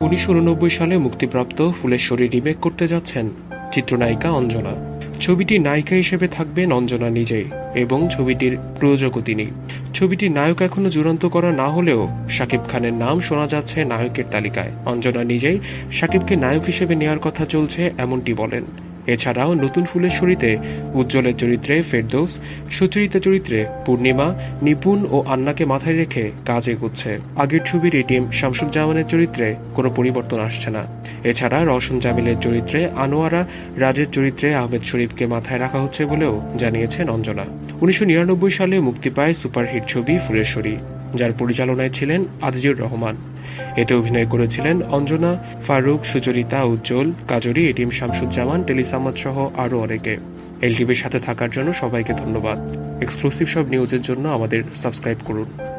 উনিশশো সালে মুক্তিপ্রাপ্ত ফুলেশ্বরী রিমেক করতে যাচ্ছেন চিত্রনায়িকা অঞ্জনা। ছবিটির নায়িকা হিসেবে থাকবেন অঞ্জনা নিজেই এবং ছবিটির প্রযোজকও তিনি। ছবিটির নায়ক এখনও চূড়ান্ত করা না হলেও শাকিব খানের নাম শোনা যাচ্ছে নায়কের তালিকায়। অঞ্জনা নিজেই শাকিবকে নায়ক হিসেবে নেওয়ার কথা চলছে, এমনটি বলেন। এছাড়াও নতুন ফুলের ফুলেশ্বরীতে উজ্জ্বলের চরিত্রে ফেরদৌস, সুচরিতা চরিত্রে পূর্ণিমা, নিপুণ ও আন্নাকে মাথায় রেখে কাজ এগুচ্ছে। আগের ছবির এটিএম শামসুজ্জামানের চরিত্রে কোনো পরিবর্তন আসছে না। এছাড়া রওশন জামিলের চরিত্রে আনোয়ারা, রাজের চরিত্রে আহমেদ শরীফকে মাথায় রাখা হচ্ছে বলেও জানিয়েছেন অঞ্জনা। উনিশশো নিরানব্বই সালে মুক্তি পায় সুপারহিট ছবি ফুলেশ্বরী যার পরিচালনায় ছিলেন আজিজুর রহমান। এতে অভিনয় করেছিলেন অঞ্জনা, ফারুক, সুচরিতা, উজ্জ্বল, কাজরি এটিএম শামসুজ্জামান টেলিসামাদ সহ আরও অনেকে। এলটিভির সাথে থাকার জন্য সবাইকে ধন্যবাদ। এক্সক্লুসিভ সব নিউজের জন্য আমাদের সাবস্ক্রাইব করুন।